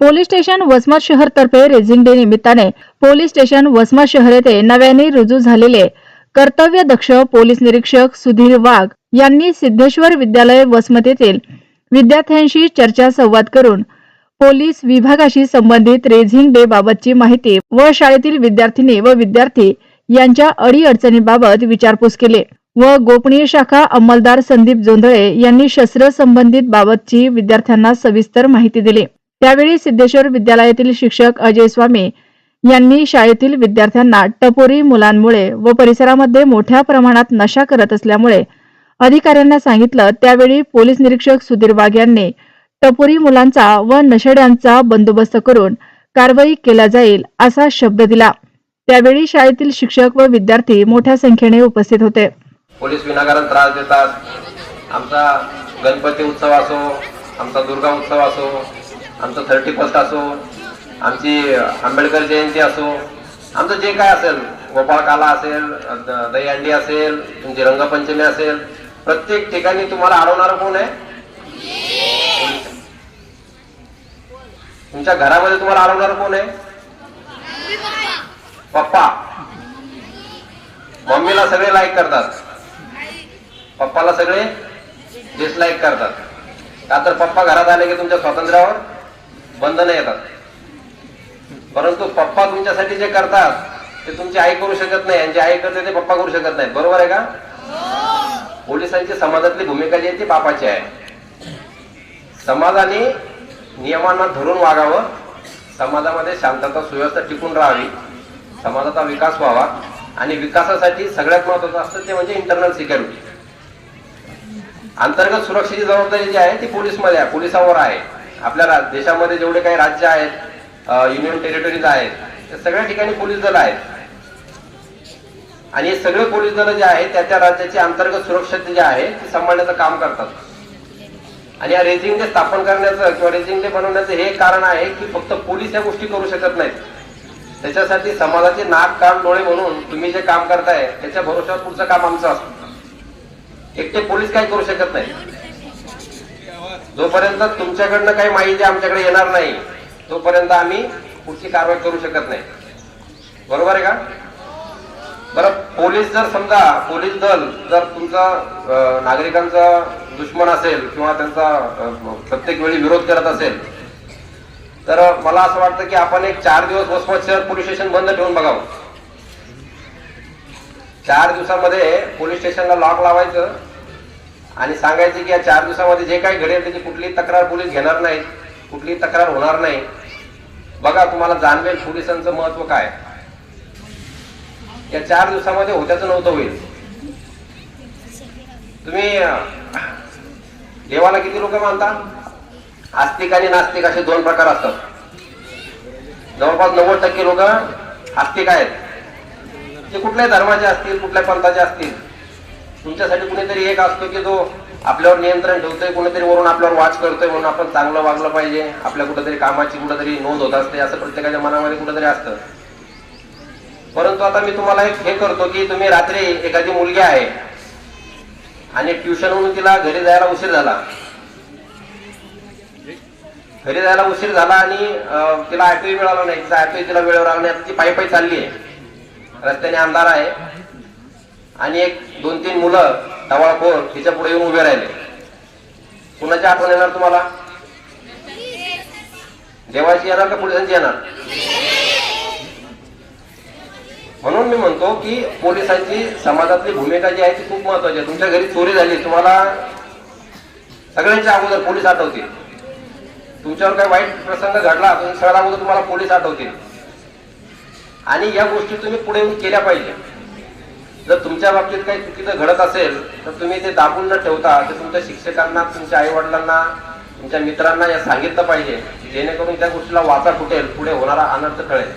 Police station Vasmat शहर तर्फे raising day निमित्ताने पोलीस स्टेशन वसमत शहर येथे नव्याने रुजू झालेले कर्तव्य दक्ष पोलीस निरीक्षक सुधीर वाघ यांनी सिद्धेश्वर विद्यालय वसमत येथील विद्यार्थ्यांशी चर्चा संवाद करून पोलीस विभागाशी संबंधित रेझिंग डे बाबतची माहिती व शाळेतील विद्यार्थिनी व विद्यार्थी यांच्या अडीअडचणीबाबत विचारपूस केले व गोपनीय शाखा अंमलदार संदीप जोंधळे यांनी शस्त्र संबंधित बाबतची विद्यार्थ्यांना सविस्तर माहिती दिली. त्यावेळी सिद्धेश्वर विद्यालयातील शिक्षक अजय स्वामी यांनी शाळेतील विद्यार्थ्यांना टपोरी मुलांमुळे व परिसरामध्ये मोठ्या प्रमाणात नशा करत असल्यामुळे अधिकाऱ्यांना सांगितलं त्यावेळी पोलीस निरीक्षक सुधीर वाघ यांनी टपोरी मुलांचा व नशेड्यांचा बंदोबस्त करून कारवाई केला जाईल असा शब्द दिला. त्यावेळी शाळेतील शिक्षक व विद्यार्थी मोठ्या संख्येने उपस्थित होते. पोलीस विनाकारण त्रास देतात. आमचा गणपती उत्सव असो आमचा दुर्गा उत्सव असो आमचं थर्टी फर्स्ट असो आमची आंबेडकर जयंती असो आमचं जे काय असेल गोपाळकाला असेल द- दहीहंडी असेल तुमची रंगपंचमी असेल प्रत्येक ठिकाणी तुम्हाला आडवणार कोण आहे? तुमच्या घरामध्ये तुम्हाला अडवणार कोण आहे? पप्पा. मम्मीला सगळे लाईक करतात. पप्पाला सगळे डिसलाईक करतात. का तर पप्पा घरात आले की तुमच्या स्वातंत्र्यावर? बंधनं येतात. परंतु पप्पा तुमच्यासाठी जे करतात ते तुमची आई करू शकत नाही यांची आई करते ते पप्पा करू शकत नाही. बरोबर आहे का? पोलिसांची समाजातली भूमिका जी आहे ती बापाची आहे. समाजाने नियमांना धरून वागावं. समाजामध्ये शांतता सुव्यवस्था टिकून राहावी. समाजाचा विकास व्हावा. आणि विकासासाठी सगळ्यात महत्वाचं असतं ते म्हणजे इंटरनल सिक्युरिटी अंतर्गत सुरक्षेची जबाबदारी जी आहे ती पोलीसमध्ये आहे पोलिसांवर आहे. आपल्या देशामध्ये जेवढे काही राज्य आहेत युनियन टेरिटरीज आहेत त्या सगळ्या ठिकाणी पोलीस दल आहेत. आणि हे सगळे पोलीस दल जे आहेत त्या त्या राज्याची अंतर्गत सुरक्षा जे आहे ते सांभाळण्याचं काम करतात. आणि या रेझिंग डे स्थापन करण्याचं किंवा रेझिंग डे बनवण्याचं हे कारण आहे की फक्त पोलीस या गोष्टी करू शकत नाहीत. त्याच्यासाठी समाजाचे नाक कान डोळे म्हणून तुम्ही जे काम करताय त्याच्या भरोश्यावर पुढचं काम आमचं असतं. एकटे पोलीस काही करू शकत नाही जोपर्यंत तुमच्याकडनं काही माहिती आमच्याकडे येणार नाही तोपर्यंत आम्ही पुढची कारवाई करू शकत नाही. बरोबर आहे का? बरं पोलीस जर समजा पोलीस दल जर तुमचा नागरिकांचा दुश्मन असेल किंवा त्यांचा प्रत्येक वेळी विरोध करत असेल तर मला असं वाटतं की आपण एक चार दिवस वसमत शहर पोलीस स्टेशन बंद ठेवून बघावं. चार दिवसामध्ये पोलीस स्टेशनला लॉक लावायचं आणि सांगायचं की या चार दिवसामध्ये जे काही घडेल त्याची कुठलीही तक्रार पोलीस घेणार नाही कुठलीही तक्रार होणार नाही. बघा तुम्हाला जाणवेल पोलिसांचं महत्त्व काय. या चार दिवसामध्ये होत्याच नव्हतं होईल. तुम्ही देवाला किती लोक मानता? आस्तिक आणि नास्तिक असे दोन प्रकार असतात. जवळपास नव्वद टक्के लोक आस्तिक आहेत. ते कुठल्याही धर्माचे असतील कुठल्या पंथाचे असतील. तुमच्यासाठी कुणीतरी एक असतो की जो आपल्यावर नियंत्रण ठेवतोय कोणीतरी वरून आपल्यावर वाच करतोय म्हणून आपण चांगलं वागलं पाहिजे. आपल्या कुठेतरी कामाची कुठेतरी नोंद होत असते असं प्रत्येकाच्या मनामध्ये कुठेतरी असतं. परंतु आता मी तुम्हाला एक हे करतो की तुम्ही रात्री एखादी मुलगी आहे आणि ट्युशन म्हणून तिला घरी जायला उशीर झाला. घरी जायला उशीर झाला आणि तिला ऑटोही मिळाला नाही. तिचा ऑटोही तिला वेळेवर आला नाही ती पायी पायी चालली आहे. रस्त्याने अंधार आहे. आणि एक दोन तीन मुलं टवाळखोर तिच्या पुढे येऊन उभे राहिले. कुणाची आठवण येणार तुम्हाला? देवाची येणार का पोलिसांची येणार? म्हणून मी म्हणतो की पोलिसांची समाजातली भूमिका जी आहे ती खूप महत्वाची आहे. तुमच्या घरी चोरी झाली तुम्हाला सगळ्यांच्या अगोदर पोलीस आठवतील. तुमच्यावर काही वाईट प्रसंग घडला तर सगळ्या अगोदर तुम्हाला पोलीस आठवतील. आणि या गोष्टी तुम्ही पुढे येऊन केल्या पाहिजे. जर तुमच्या बाबतीत काही चुकीचं घडत असेल तर तुम्ही ते दाबून न ठेवता ते तुमच्या शिक्षकांना तुमच्या आई वडिलांना तुमच्या मित्रांना या सांगितलं पाहिजे जेणेकरून त्या गोष्टीला वाचा फुटेल पुढे होणारा अनर्थ कळेल.